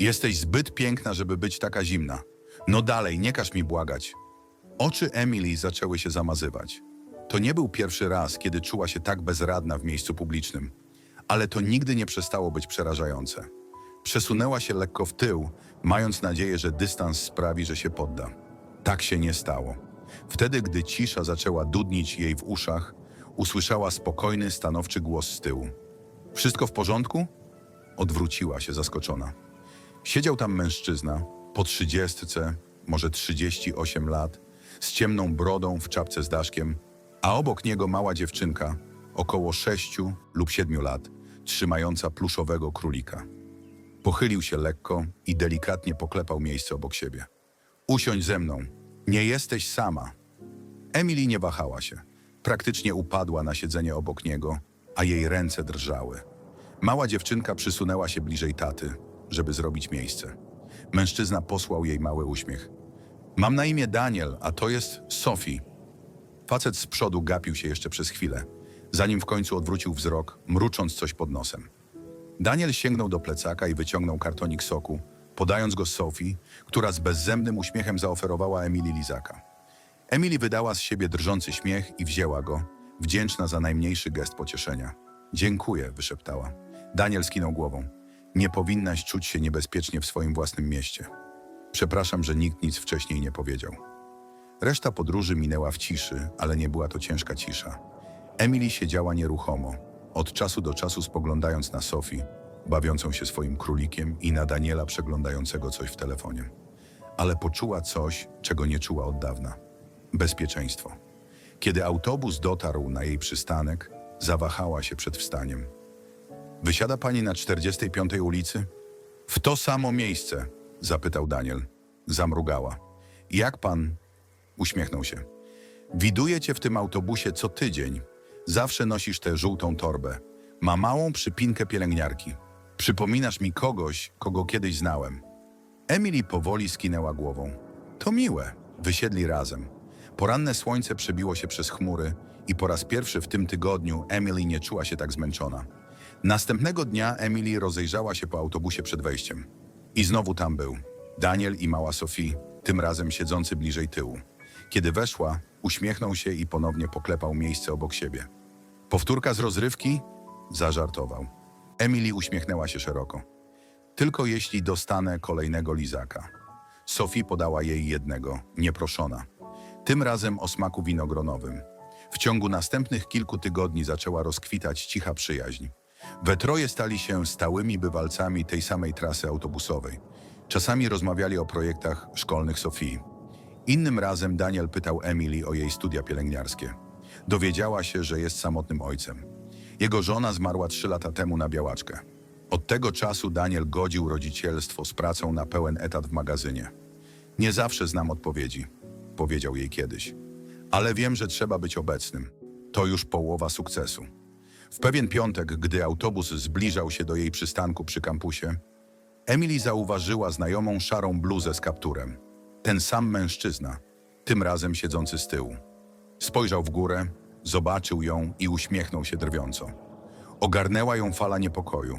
Jesteś zbyt piękna, żeby być taka zimna. No dalej, nie każ mi błagać. Oczy Emily zaczęły się zamazywać. To nie był pierwszy raz, kiedy czuła się tak bezradna w miejscu publicznym, ale to nigdy nie przestało być przerażające. Przesunęła się lekko w tył, mając nadzieję, że dystans sprawi, że się podda. Tak się nie stało. Wtedy, gdy cisza zaczęła dudnić jej w uszach, usłyszała spokojny, stanowczy głos z tyłu. Wszystko w porządku? Odwróciła się zaskoczona. Siedział tam mężczyzna, po trzydziestce, może 38 lat, z ciemną brodą w czapce z daszkiem, a obok niego mała dziewczynka, około 6 lub 7 lat, trzymająca pluszowego królika. Pochylił się lekko i delikatnie poklepał miejsce obok siebie. Usiądź ze mną. Nie jesteś sama. Emily nie wahała się. Praktycznie upadła na siedzenie obok niego, a jej ręce drżały. Mała dziewczynka przysunęła się bliżej taty, żeby zrobić miejsce. Mężczyzna posłał jej mały uśmiech. Mam na imię Daniel, a to jest Sophie. Facet z przodu gapił się jeszcze przez chwilę, zanim w końcu odwrócił wzrok, mrucząc coś pod nosem. Daniel sięgnął do plecaka i wyciągnął kartonik soku, podając go Sophie, która z bezzębnym uśmiechem zaoferowała Emily lizaka. Emily wydała z siebie drżący śmiech i wzięła go, wdzięczna za najmniejszy gest pocieszenia. Dziękuję, wyszeptała. Daniel skinął głową. Nie powinnaś czuć się niebezpiecznie w swoim własnym mieście. Przepraszam, że nikt nic wcześniej nie powiedział. Reszta podróży minęła w ciszy, ale nie była to ciężka cisza. Emily siedziała nieruchomo, od czasu do czasu spoglądając na Sophie, bawiącą się swoim królikiem i na Daniela przeglądającego coś w telefonie. Ale poczuła coś, czego nie czuła od dawna. Bezpieczeństwo. Kiedy autobus dotarł na jej przystanek, zawahała się przed wstaniem. Wysiada pani na 45 ulicy? W to samo miejsce, zapytał Daniel. Zamrugała. Jak pan? Uśmiechnął się. Widuję cię w tym autobusie co tydzień. Zawsze nosisz tę żółtą torbę. Ma małą przypinkę pielęgniarki. Przypominasz mi kogoś, kogo kiedyś znałem. Emily powoli skinęła głową. To miłe. Wysiedli razem. Poranne słońce przebiło się przez chmury i po raz pierwszy w tym tygodniu Emily nie czuła się tak zmęczona. Następnego dnia Emily rozejrzała się po autobusie przed wejściem. I znowu tam był. Daniel i mała Sophie, tym razem siedzący bliżej tyłu. Kiedy weszła, uśmiechnął się i ponownie poklepał miejsce obok siebie. Powtórka z rozrywki? Zażartował. Emily uśmiechnęła się szeroko. Tylko jeśli dostanę kolejnego lizaka. Sophie podała jej jednego, nieproszona. Tym razem o smaku winogronowym. W ciągu następnych kilku tygodni zaczęła rozkwitać cicha przyjaźń. We troje stali się stałymi bywalcami tej samej trasy autobusowej. Czasami rozmawiali o projektach szkolnych Sofii. Innym razem Daniel pytał Emily o jej studia pielęgniarskie. Dowiedziała się, że jest samotnym ojcem. Jego żona zmarła trzy lata temu na białaczkę. Od tego czasu Daniel godził rodzicielstwo z pracą na pełen etat w magazynie. Nie zawsze znam odpowiedzi, powiedział jej kiedyś. Ale wiem, że trzeba być obecnym. To już połowa sukcesu. W pewien piątek, gdy autobus zbliżał się do jej przystanku przy kampusie, Emily zauważyła znajomą szarą bluzę z kapturem. Ten sam mężczyzna, tym razem siedzący z tyłu. Spojrzał w górę, zobaczył ją i uśmiechnął się drwiąco. Ogarnęła ją fala niepokoju.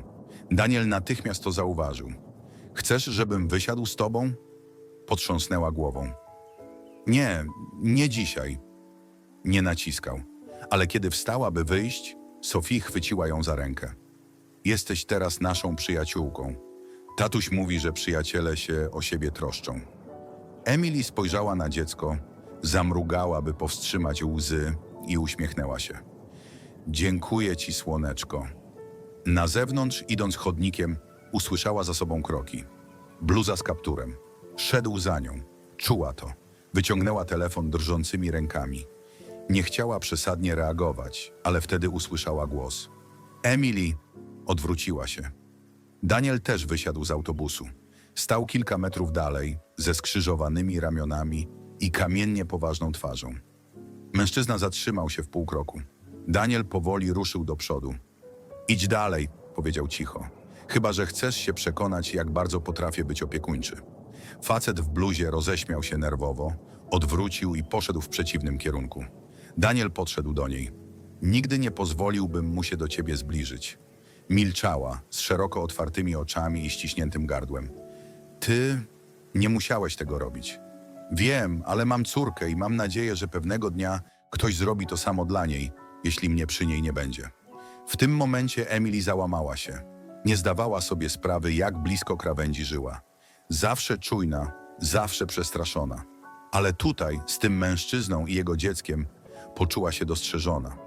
Daniel natychmiast to zauważył. Chcesz, żebym wysiadł z tobą? Potrząsnęła głową. Nie, nie dzisiaj. Nie naciskał. Ale kiedy wstała, by wyjść, Sophie chwyciła ją za rękę. Jesteś teraz naszą przyjaciółką. Tatuś mówi, że przyjaciele się o siebie troszczą. Emily spojrzała na dziecko, zamrugała, by powstrzymać łzy i uśmiechnęła się. Dziękuję ci, słoneczko. Na zewnątrz, idąc chodnikiem, usłyszała za sobą kroki. Bluza z kapturem. Szedł za nią. Czuła to. Wyciągnęła telefon drżącymi rękami. Nie chciała przesadnie reagować, ale wtedy usłyszała głos. Emily! Odwróciła się. Daniel też wysiadł z autobusu. Stał kilka metrów dalej, ze skrzyżowanymi ramionami i kamiennie poważną twarzą. Mężczyzna zatrzymał się w pół kroku. Daniel powoli ruszył do przodu. Idź dalej, powiedział cicho. Chyba, że chcesz się przekonać, jak bardzo potrafię być opiekuńczy. Facet w bluzie roześmiał się nerwowo, odwrócił i poszedł w przeciwnym kierunku. Daniel podszedł do niej. Nigdy nie pozwoliłbym mu się do ciebie zbliżyć. Milczała, z szeroko otwartymi oczami i ściśniętym gardłem. Ty nie musiałeś tego robić. Wiem, ale mam córkę i mam nadzieję, że pewnego dnia ktoś zrobi to samo dla niej, jeśli mnie przy niej nie będzie. W tym momencie Emily załamała się. Nie zdawała sobie sprawy, jak blisko krawędzi żyła. Zawsze czujna, zawsze przestraszona. Ale tutaj, z tym mężczyzną i jego dzieckiem, poczuła się dostrzeżona.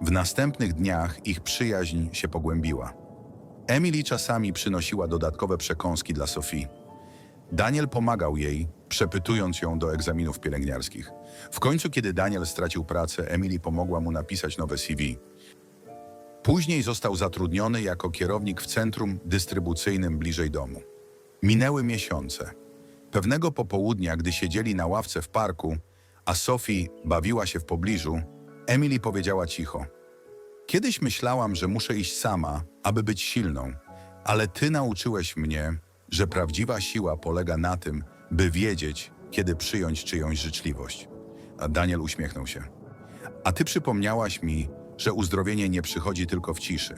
W następnych dniach ich przyjaźń się pogłębiła. Emily czasami przynosiła dodatkowe przekąski dla Sofii. Daniel pomagał jej, przepytując ją do egzaminów pielęgniarskich. W końcu, kiedy Daniel stracił pracę, Emily pomogła mu napisać nowe CV. Później został zatrudniony jako kierownik w centrum dystrybucyjnym bliżej domu. Minęły miesiące. Pewnego popołudnia, gdy siedzieli na ławce w parku, a Sophie bawiła się w pobliżu, Emily powiedziała cicho: Kiedyś myślałam, że muszę iść sama, aby być silną, ale ty nauczyłeś mnie, że prawdziwa siła polega na tym, by wiedzieć, kiedy przyjąć czyjąś życzliwość. A Daniel uśmiechnął się. A ty przypomniałaś mi, że uzdrowienie nie przychodzi tylko w ciszy.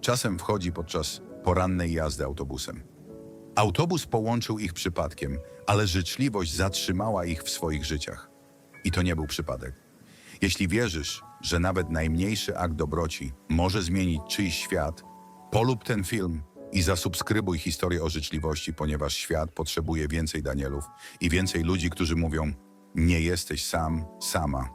Czasem wchodzi podczas porannej jazdy autobusem. Autobus połączył ich przypadkiem, ale życzliwość zatrzymała ich w swoich życiach. I to nie był przypadek. Jeśli wierzysz, że nawet najmniejszy akt dobroci może zmienić czyjś świat, polub ten film i zasubskrybuj historię o życzliwości, ponieważ świat potrzebuje więcej Danielów i więcej ludzi, którzy mówią: Nie jesteś sam, sama.